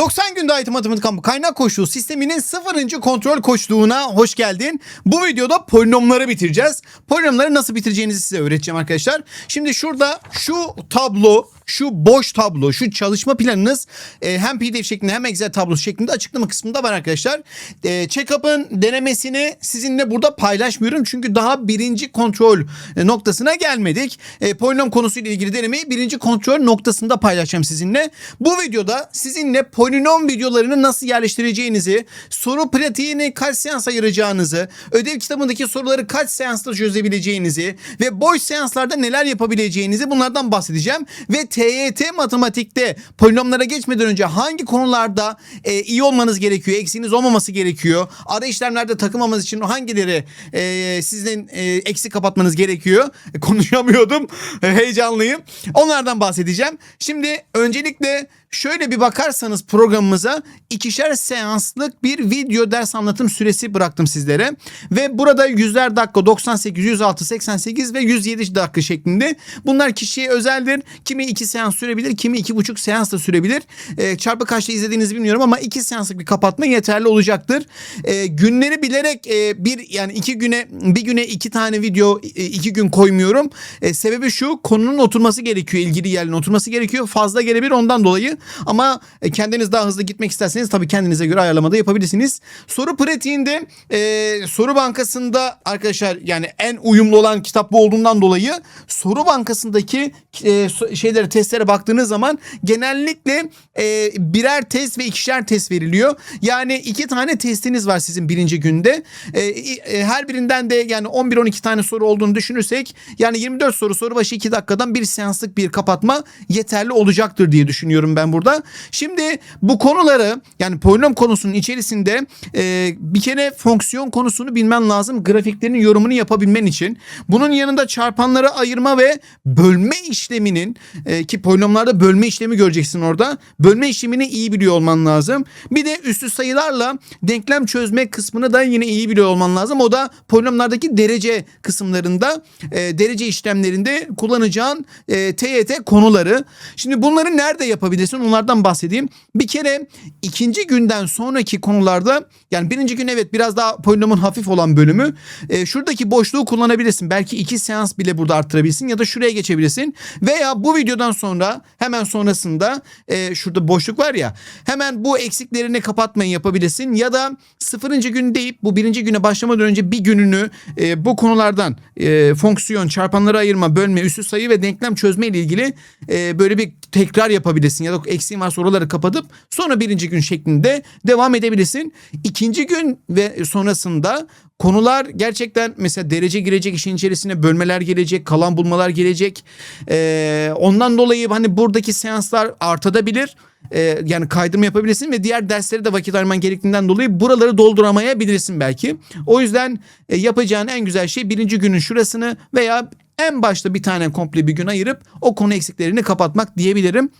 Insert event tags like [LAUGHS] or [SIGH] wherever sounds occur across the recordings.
90 günde ait matematik kampı kaynak koşulu sisteminin sıfırıncı kontrol koştuğuna hoş geldin. Bu videoda polinomları bitireceğiz. Polinomları nasıl bitireceğinizi size öğreteceğim arkadaşlar. Şimdi şurada şu tablo, şu boş tablo, şu çalışma planınız e, hem pdf şeklinde hem excel tablosu şeklinde açıklama kısmında var arkadaşlar. E, Check-up'ın denemesini sizinle burada paylaşmıyorum. Çünkü daha birinci kontrol e, noktasına gelmedik. E, polinom konusuyla ilgili denemeyi birinci kontrol noktasında paylaşacağım sizinle. Bu videoda sizinle polinom videolarını nasıl yerleştireceğinizi, soru pratiğini kaç seans ayıracağınızı, ödev kitabındaki soruları kaç seansta çözebileceğinizi ve boş seanslarda neler yapabileceğinizi bunlardan bahsedeceğim. Ve TYT matematikte polinomlara geçmeden önce hangi konularda e, iyi olmanız gerekiyor, eksiğiniz olmaması gerekiyor, ara işlemlerde takılmamanız için hangileri e, sizin e, eksik kapatmanız gerekiyor. E, konuşamıyordum, E, [LAUGHS] heyecanlıyım. Onlardan bahsedeceğim. Şimdi öncelikle şöyle bir bakarsanız programımıza ikişer seanslık bir video ders anlatım süresi bıraktım sizlere. Ve burada yüzler dakika 98, 106, 88 ve 107 dakika şeklinde. Bunlar kişiye özeldir. Kimi iki seans sürebilir, kimi iki buçuk seans da sürebilir. E, çarpı kaçta izlediğinizi bilmiyorum ama iki seanslık bir kapatma yeterli olacaktır. E, günleri bilerek e, bir yani iki güne bir güne iki tane video e, iki gün koymuyorum. E, sebebi şu konunun oturması gerekiyor. ilgili yerine oturması gerekiyor. Fazla gelebilir ondan dolayı. Ama e, kendiniz daha hızlı gitmek isterseniz tabii kendinize göre ayarlamada yapabilirsiniz. Soru pratiğinde e, soru bankasında arkadaşlar yani en uyumlu olan kitap bu olduğundan dolayı soru bankasındaki e, şeylere testlere baktığınız zaman genellikle e, birer test ve ikişer test veriliyor. Yani iki tane testiniz var sizin birinci günde. E, e, her birinden de yani 11-12 tane soru olduğunu düşünürsek yani 24 soru soru başı 2 dakikadan bir seanslık bir kapatma yeterli olacaktır diye düşünüyorum ben burada. Şimdi bu konuları yani polinom konusunun içerisinde e, bir kere fonksiyon konusunu bilmen lazım. Grafiklerin yorumunu yapabilmen için. Bunun yanında çarpanları ayırma ve bölme işleminin e, ki polinomlarda bölme işlemi göreceksin orada. Bölme işlemini iyi biliyor olman lazım. Bir de üstü sayılarla denklem çözme kısmını da yine iyi biliyor olman lazım. O da polinomlardaki derece kısımlarında e, derece işlemlerinde kullanacağın e, TYT konuları. Şimdi bunları nerede yapabilirsin onlardan bahsedeyim. Bir kere ikinci günden sonraki konularda yani birinci gün evet biraz daha polinomun hafif olan bölümü e, şuradaki boşluğu kullanabilirsin. Belki iki seans bile burada arttırabilirsin ya da şuraya geçebilirsin. Veya bu videodan sonra hemen sonrasında e, şurada boşluk var ya hemen bu eksiklerini kapatmayı yapabilirsin. Ya da sıfırıncı gün deyip bu birinci güne başlamadan önce bir gününü e, bu konulardan e, fonksiyon, çarpanları ayırma, bölme, üstü sayı ve denklem çözme ile ilgili e, böyle bir tekrar yapabilirsin. Ya da eksiğin var soruları kapatıp sonra birinci gün şeklinde devam edebilirsin. İkinci gün ve sonrasında konular gerçekten mesela derece girecek işin içerisine bölmeler gelecek, kalan bulmalar gelecek. Ee, ondan dolayı hani buradaki seanslar artabilir. Ee, yani kaydırma yapabilirsin ve diğer derslere de vakit ayırman gerektiğinden dolayı buraları dolduramayabilirsin belki. O yüzden e, yapacağın en güzel şey birinci günün şurasını veya en başta bir tane komple bir gün ayırıp o konu eksiklerini kapatmak diyebilirim.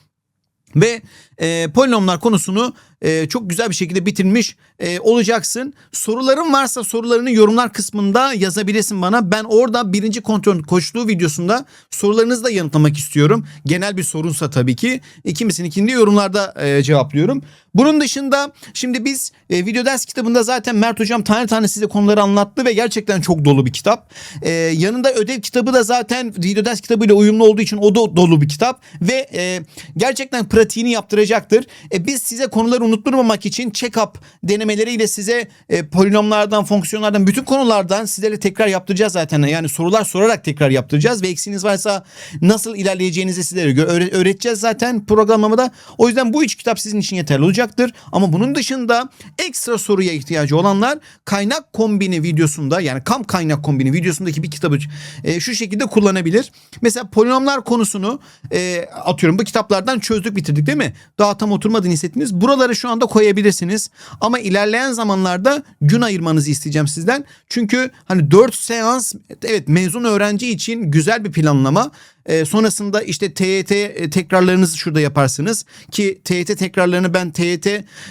Ve e, polinomlar konusunu e, çok güzel bir şekilde bitirmiş e, olacaksın. Soruların varsa sorularını yorumlar kısmında yazabilirsin bana. Ben orada birinci kontrol koştuğu videosunda sorularınızı da yanıtlamak istiyorum. Genel bir sorunsa tabii ki. E, kimisininkini de yorumlarda e, cevaplıyorum. Bunun dışında şimdi biz e, video ders kitabında zaten Mert Hocam tane tane size konuları anlattı ve gerçekten çok dolu bir kitap. E, yanında ödev kitabı da zaten video ders kitabıyla uyumlu olduğu için o da dolu bir kitap. Ve e, gerçekten pratiğini yaptıracaktır. E, biz size konuları unutturmamak için check-up denemeleriyle size e, polinomlardan, fonksiyonlardan, bütün konulardan sizlere tekrar yaptıracağız zaten. Yani sorular sorarak tekrar yaptıracağız ve eksiğiniz varsa nasıl ilerleyeceğinizi sizlere öğreteceğiz zaten programlamada. O yüzden bu üç kitap sizin için yeterli olacaktır. Ama bunun dışında ekstra soruya ihtiyacı olanlar kaynak kombini videosunda yani kam kaynak kombini videosundaki bir kitabı e, şu şekilde kullanabilir. Mesela polinomlar konusunu e, atıyorum bu kitaplardan çözdük bitirdik değil mi? Daha tam oturmadığını hissettiniz. Buraları şu anda koyabilirsiniz. Ama ilerleyen zamanlarda gün ayırmanızı isteyeceğim sizden. Çünkü hani 4 seans evet mezun öğrenci için güzel bir planlama. E, sonrasında işte TYT e, tekrarlarınızı şurada yaparsınız. Ki TYT tekrarlarını ben TYT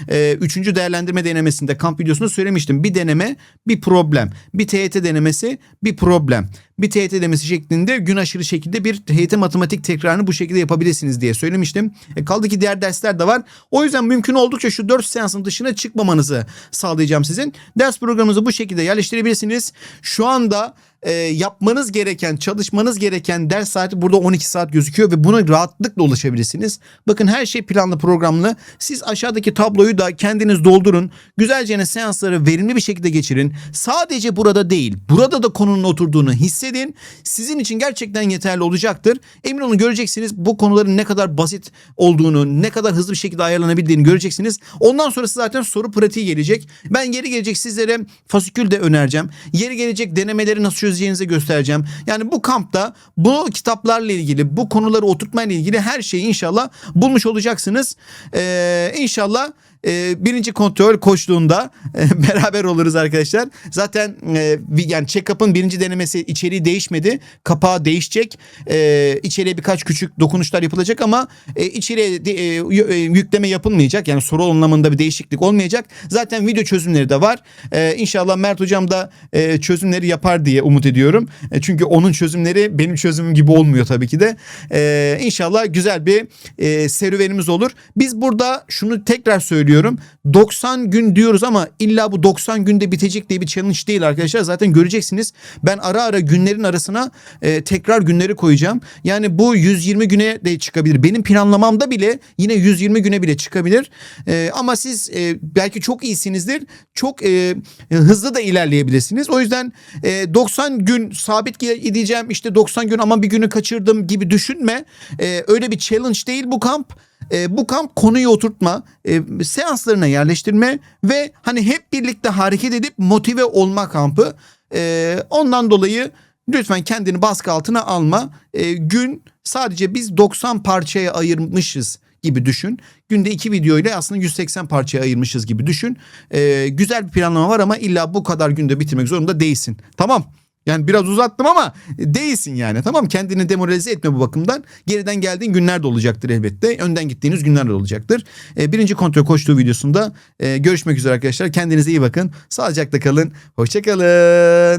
e, 3. değerlendirme denemesinde kamp videosunda söylemiştim. Bir deneme bir problem. Bir TYT denemesi bir problem. Bir TYT denemesi şeklinde gün aşırı şekilde bir TYT matematik tekrarını bu şekilde yapabilirsiniz diye söylemiştim. E, kaldı ki diğer dersler de var. O yüzden mümkün oldukça şu 4 seansın dışına çıkmamanızı sağlayacağım sizin. Ders programınızı bu şekilde yerleştirebilirsiniz. Şu anda e, yapmanız gereken, çalışmanız gereken ders saati burada 12 saat gözüküyor ve buna rahatlıkla ulaşabilirsiniz. Bakın her şey planlı programlı. Siz aşağıdaki tabloyu da kendiniz doldurun. Güzelce seansları verimli bir şekilde geçirin. Sadece burada değil, burada da konunun oturduğunu hissedin. Sizin için gerçekten yeterli olacaktır. Emin olun göreceksiniz bu konuların ne kadar basit olduğunu, ne kadar hızlı bir şekilde ayarlanabildiğini göreceksiniz. Ondan sonrası zaten soru pratiği gelecek. Ben geri gelecek sizlere fasikül de önereceğim. Yeri gelecek denemeleri nasıl çözeceğinizi göstereceğim. Yani bu kampta bu kitaplarla ilgili, bu konuları oturtmayla ilgili her şeyi inşallah bulmuş olacaksınız. Ee, inşallah e, birinci kontrol koştuğunda e, [LAUGHS] beraber oluruz arkadaşlar. Zaten e, yani check-up'ın birinci denemesi içeriği değişmedi. Kapağı değişecek. E, içeriye birkaç küçük dokunuşlar yapılacak ama e, içeriye de, e, yükleme yapılmayacak. Yani soru anlamında bir değişiklik olmayacak. Zaten video çözümleri de var. E, inşallah Mert hocam da e, çözümleri yapar diye umut ediyorum. E, çünkü onun çözümleri benim çözümüm gibi olmuyor tabii ki de. E, inşallah güzel bir e, serüvenimiz olur. Biz burada şunu tekrar söylüyorum. 90 gün diyoruz ama illa bu 90 günde bitecek diye bir challenge değil arkadaşlar. Zaten göreceksiniz. Ben ara ara günlerin arasına e, tekrar günleri koyacağım. Yani bu 120 güne de çıkabilir. Benim planlamamda bile yine 120 güne bile çıkabilir. E, ama siz e, belki çok iyisinizdir. Çok e, hızlı da ilerleyebilirsiniz. O yüzden e, 90 gün sabit gideceğim işte 90 gün ama bir günü kaçırdım gibi düşünme. E, öyle bir challenge değil bu kamp. E, bu kamp konuyu oturtma, e, seanslarına yerleştirme ve hani hep birlikte hareket edip motive olma kampı. E, ondan dolayı lütfen kendini baskı altına alma. E, gün sadece biz 90 parçaya ayırmışız gibi düşün. Günde iki videoyla aslında 180 parçaya ayırmışız gibi düşün. E, güzel bir planlama var ama illa bu kadar günde bitirmek zorunda değilsin. Tamam. Yani biraz uzattım ama değilsin yani tamam kendini demoralize etme bu bakımdan. Geriden geldiğin günler de olacaktır elbette. Önden gittiğiniz günler de olacaktır. Ee, birinci kontrol koştuğu videosunda e, görüşmek üzere arkadaşlar. Kendinize iyi bakın. Sağlıcakla kalın. Hoşçakalın.